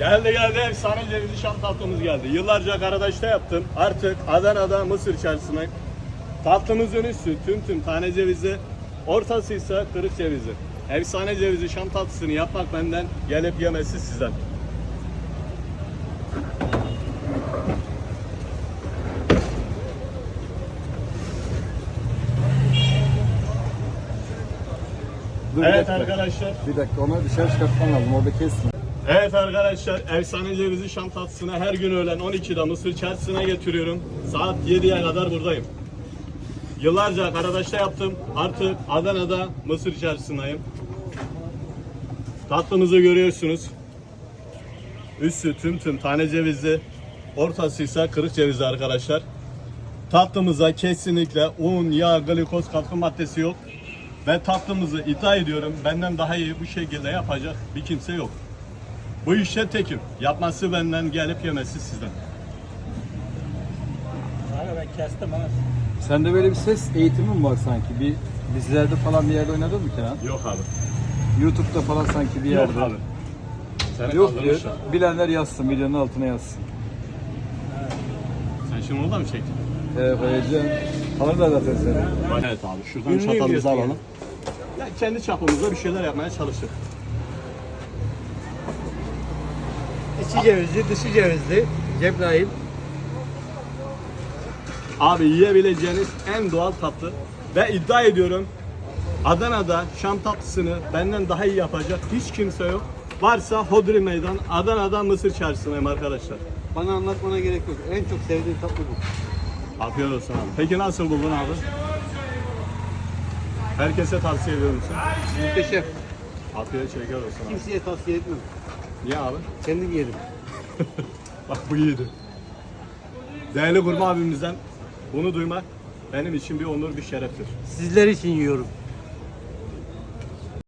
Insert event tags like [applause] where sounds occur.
Geldi geldi efsane cevizli şam tatlımız geldi. Yıllarca Karadaş'ta yaptım. Artık Adana'da Mısır içerisine tatlımızın üstü tüm tüm tane cevizi, ortası ise kırık cevizi. Efsane cevizi şam tatlısını yapmak benden, gelip yemesi sizden. Dur bir Evet dakika. arkadaşlar. Bir dakika onu dışarı çıkartman lazım orada kesme. Evet arkadaşlar, efsane cevizi şam tatlısını her gün öğlen 12'de Mısır çarşısına getiriyorum. Saat 7'ye kadar buradayım. Yıllarca Karadaş'ta yaptım. Artık Adana'da Mısır çarşısındayım. Tatlımızı görüyorsunuz. Üstü tüm tüm tane cevizli. Ortası ise kırık cevizli arkadaşlar. Tatlımıza kesinlikle un, yağ, glikoz katkı maddesi yok. Ve tatlımızı iddia ediyorum benden daha iyi bu şekilde yapacak bir kimse yok. Bu işte tekim. Yapması benden, gelip yemesi sizden. Abi ben kestim ha. Sende böyle bir ses eğitimi mi var sanki? Bir dizilerde falan bir yerde oynadın mı Kenan? Yok abi. YouTube'da falan sanki bir Yok yerde. abi. Seni Yok diyor. Bilenler yazsın, videonun altına yazsın. Sen şimdi onu da mı çektin? Ee, koyacağım. Alır da zaten seni. Evet abi. Şuradan Ünlü çatalımızı alalım. Ya kendi çapımızda bir şeyler yapmaya çalıştık. İçi cevizli, dışı cevizli. Cebrail. Abi yiyebileceğiniz en doğal tatlı. Ve iddia ediyorum Adana'da Şam tatlısını benden daha iyi yapacak hiç kimse yok. Varsa Hodri Meydan Adana'da Mısır çarşısındayım arkadaşlar. Bana anlatmana gerek yok. En çok sevdiğim tatlı bu. Afiyet olsun abi. Peki nasıl buldun abi? Herkese tavsiye ediyor musun? Muhteşem. Afiyet şeker olsun abi. Kimseye tavsiye etmem. Niye abi? Kendim yerim. [laughs] Bak bu iyiydi. Değerli kurma abimizden bunu duymak benim için bir onur, bir şereftir. Sizler için yiyorum.